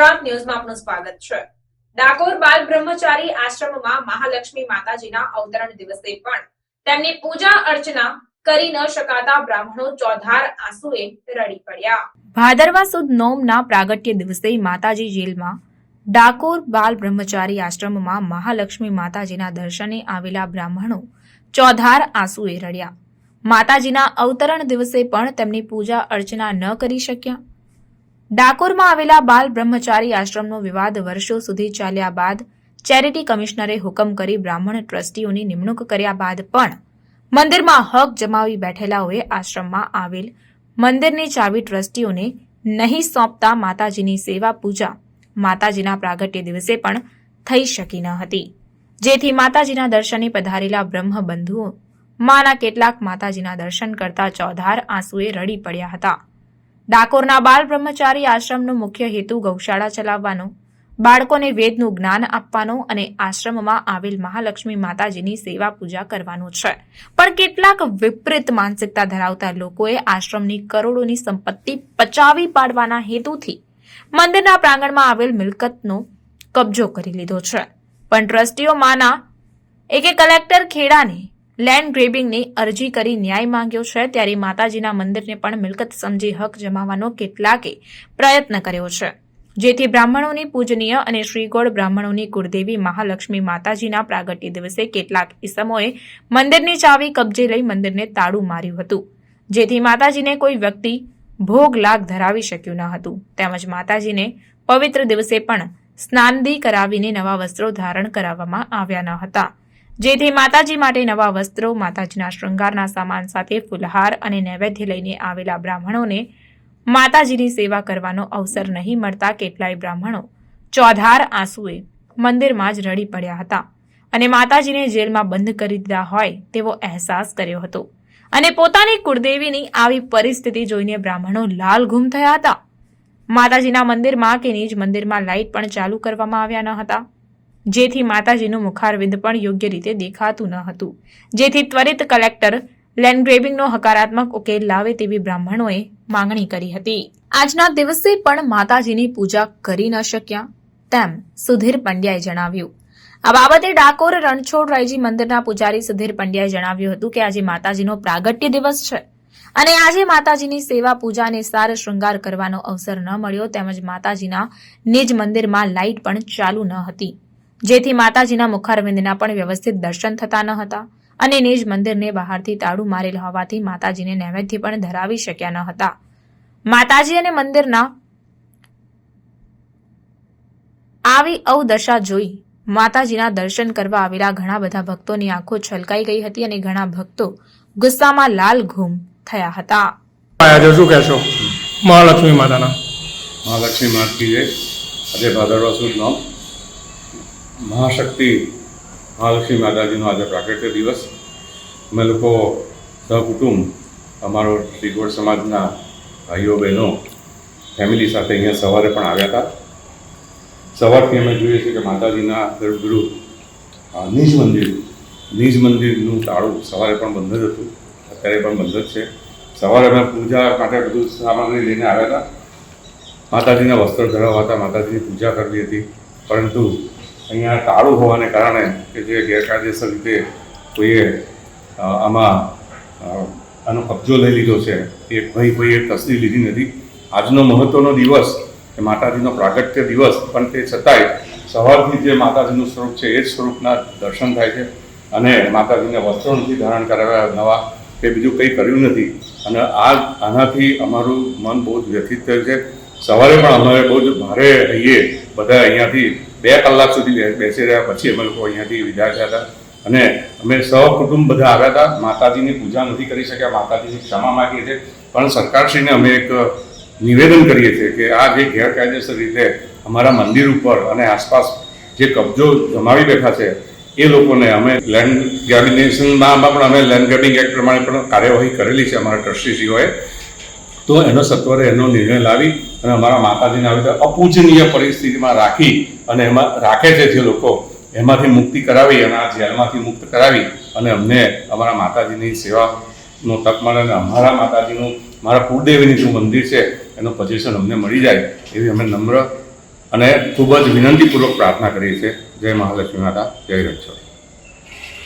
ગુજરાત ન્યૂઝમાં આપનું સ્વાગત છે. ડાકોર બાલ બ્રહ્મચારી આશ્રમમાં મહાલક્ષ્મી માતાજીના અવતરણ દિવસે પણ તેમની પૂજા અર્ચના કરી ન શકાતા બ્રાહ્મણો ચોધાર આંસુએ રડી પડ્યા. ભાદરવા સુદ નોમના પ્રાગટ્ય દિવસે માતાજી જેલમાં ડાકોર બાલ બ્રહ્મચારી આશ્રમમાં મહાલક્ષ્મી માતાજીના દર્શને આવેલા બ્રાહ્મણો ચોધાર આંસુએ રડ્યા. માતાજીના અવતરણ દિવસે પણ તેમની પૂજા અર્ચના ન કરી શક્યા. ડાકોરમાં આવેલા બાલ બ્રહ્મચારી આશ્રમનો વિવાદ વર્ષો સુધી ચાલ્યા બાદ ચેરિટી કમિશનરે હુકમ કરી બ્રાહ્મણ ટ્રસ્ટીઓની નિમણૂક કર્યા બાદ પણ મંદિરમાં હક જમાવી બેઠેલાઓએ આશ્રમમાં આવેલ મંદિરની ચાવી ટ્રસ્ટીઓને નહીં સોંપતા માતાજીની સેવા પૂજા માતાજીના પ્રાગટ્ય દિવસે પણ થઈ શકી ન હતી. જેથી માતાજીના દર્શને પધારેલા બ્રહ્મબંધુઓ, માના કેટલાક માતાજીના દર્શન કરતા ચોધાર આંસુએ રડી પડ્યા હતા. ડાકોરના બાળ બ્રહ્મચારી આશ્રમનો મુખ્ય હેતુ ગૌશાળા ચલાવવાનો, બાળકોને વેદનું જ્ઞાન આપવાનો અને આશ્રમમાં આવેલ મહાલક્ષ્મી માતાજીની સેવા પૂજા કરવાનો છે. પણ કેટલાક વિપરીત માનસિકતા ધરાવતા લોકોએ આશ્રમની કરોડોની સંપત્તિ પચાવી પાડવાના હેતુથી મંદિરના પ્રાંગણમાં આવેલ મિલકતનો કબજો કરી લીધો છે. પણ ટ્રસ્ટીઓમાંના એકે કલેક્ટર ખેડાને લેન્ડ ગ્રેબિંગની અરજી કરી ન્યાય માંગ્યો છે, ત્યારે માતાજીના મંદિરને પણ મિલકત સમજી હક જમાવવાનો કેટલાકે પ્રયત્ન કર્યો છે. જેથી બ્રાહ્મણોની પૂજનીય અને શ્રીગોળ બ્રાહ્મણોની કુળદેવી મહાલક્ષ્મી માતાજીના પ્રાગટ્ય દિવસે કેટલાક ઇસમોએ મંદિરની ચાવી કબજે લઈ મંદિરને તાળું માર્યું હતું, જેથી માતાજીને કોઈ વ્યક્તિ ભોગ લાગ ધરાવી શક્યું ન હતું. તેમજ માતાજીને પવિત્ર દિવસે પણ સ્નાનદી કરાવીને નવા વસ્ત્રો ધારણ કરાવવામાં આવ્યા ન હતા. જેથી માતાજી માટે નવા વસ્ત્રો, માતાજીના શૃંગારના સામાન સાથે ફુલહાર અને નૈવેદ્ય લઈને આવેલા બ્રાહ્મણોને માતાજીની સેવા કરવાનો અવસર નહીં મળતા કેટલાય બ્રાહ્મણો ચોધાર આંસુએ મંદિરમાં જ રડી પડ્યા હતા અને માતાજીને જેલમાં બંધ કરી દીધા હોય તેવો અહેસાસ કર્યો હતો. અને પોતાની કુળદેવીની આવી પરિસ્થિતિ જોઈને બ્રાહ્મણો લાલ ગુમ થયા હતા. માતાજીના મંદિરમાં કે નિજ મંદિરમાં લાઇટ પણ ચાલુ કરવામાં આવ્યા ન હતા. જેથી માતાજીનું મુખારવિંદ પણ યોગ્ય રીતે દેખાતું ન હતું. જેથી ત્વરિત કલેક્ટર લેન્ડગ્રેબિંગનો હકારાત્મક ઉકેલ લાવે તેવી બ્રાહ્મણોએ માંગણી કરી હતી. આજના દિવસે પણ માતાજીની પૂજા કરી ન શક્યા, તેમ સુધીર પંડ્યાએ જણાવ્યું. આ બાબતે ડાકોર રણછોડ રાયજી મંદિરના પૂજારી સુધીર પંડ્યાએ જણાવ્યું હતું કે આજે માતાજીનો પ્રાગટ્ય દિવસ છે અને આજે માતાજીની સેવા પૂજા અને સાર શૃંગાર કરવાનો અવસર ન મળ્યો, તેમજ માતાજીના નિજ મંદિરમાં લાઇટ પણ ચાલુ ન હતી. જેથી માતાજીના મુખારવિંદના પણ વ્યવસ્થિત દર્શન થતા ન હતા અને નિજ મંદિરને બહારથી તાળું મારેલ હોવાથી માતાજીને નૈવેદ્ય પણ ધરાવી શક્યા ન હતા. માતાજી અને મંદિરના આવી અવદશા જોઈ માતાજીના દર્શન કરવા આવેલા ઘણા બધા ભક્તોની આંખો છલકાઈ ગઈ હતી અને ઘણા ભક્તો ગુસ્સામાં લાલ ઘૂમ થયા હતા. આજે શું કહેશો? મહાલક્ષ્મી માતાના. મહાલક્ષ્મી માતકી આજે ભાદરવા સુદ નામ મહાશક્તિ મહાલક્ષ્મી માતાજીનો આજે પ્રાકૃતિક દિવસ. અમે લોકો સહકુટુંબ, અમારો શ્રીગોળ સમાજના ભાઈઓ, બહેનો ફેમિલી સાથે અહીંયા સવારે પણ આવ્યા હતા. સવારથી અમે જોઈએ છીએ કે માતાજીના ગર્ભગૃહ નિજ મંદિર, નિજ મંદિરનું તાળું સવારે પણ બંધ જ હતું. અત્યારે પણ બંધ જ છે. સવારે અમે પૂજા માટે બધું સામગ્રી લઈને આવ્યા હતા. માતાજીના વસ્ત્ર ધરાવવા હતા માતાજીની પૂજા કરવી હતી. પરંતુ અહીંયા કાળું હોવાને કારણે કે જે ગેરકાયદેસર રીતે કોઈએ આમાં આનો કબજો લઈ લીધો છે, એ ભાઈ કોઈએ તસદી લીધી નથી. આજનો મહત્ત્વનો દિવસ કે માતાજીનો પ્રાગટ્ય દિવસ, પણ તે છતાંય સવારથી જે માતાજીનું સ્વરૂપ છે, એ જ સ્વરૂપના દર્શન થાય છે. અને માતાજીને વસ્ત્રો નથી ધારણ કરાવ્યા નવા કે બીજું કંઈ કર્યું નથી. અને આ, આનાથી અમારું મન બહુ જ વ્યથિત થયું છે. સવારે પણ અમારે બહુ જ ભારે રહીએ બધા અહીંયાથી બે કલાક સુધી બેસી રહ્યા. પછી અમે લોકો અહીંયાથી વિદાય થયા હતા. અને અમે સહકુટુંબ બધા આવ્યા હતા. માતાજીની પૂજા નથી કરી શક્યા. માતાજીની ક્ષમા માગીએ છીએ. પણ સરકારશ્રીને અમે એક નિવેદન કરીએ છીએ કે આ જે ગેરકાયદેસર રીતે અમારા મંદિર ઉપર અને આસપાસ જે કબજો જમાવી બેઠા છે, એ લોકોને અમે લેન્ડ ગ્રેબિનેશનમાં પણ અમે લેન્ડ ગ્રેબિંગ એક્ટ પ્રમાણે પણ કાર્યવાહી કરેલી છે અમારા ટ્રસ્ટીશ્રીઓએ. તો એનો સત્વરે એનો નિર્ણય લાવી અને અમારા માતાજીને આવી રીતે અપૂજનીય પરિસ્થિતિમાં રાખી અને એમાં રાખે છે જે લોકો, એમાંથી મુક્તિ કરાવી અને આ જેલમાંથી મુક્ત કરાવી અને અમને અમારા માતાજીની સેવાનો તક મળે અને અમારા માતાજીનું મારા કુળદેવીનું જે મંદિર છે, એનું પોઝિશન અમને મળી જાય એવી અમે નમ્ર અને ખૂબ જ વિનંતીપૂર્વક પ્રાર્થના કરીએ છીએ. જય મહાલક્ષ્મી માતા, જય રક્ષો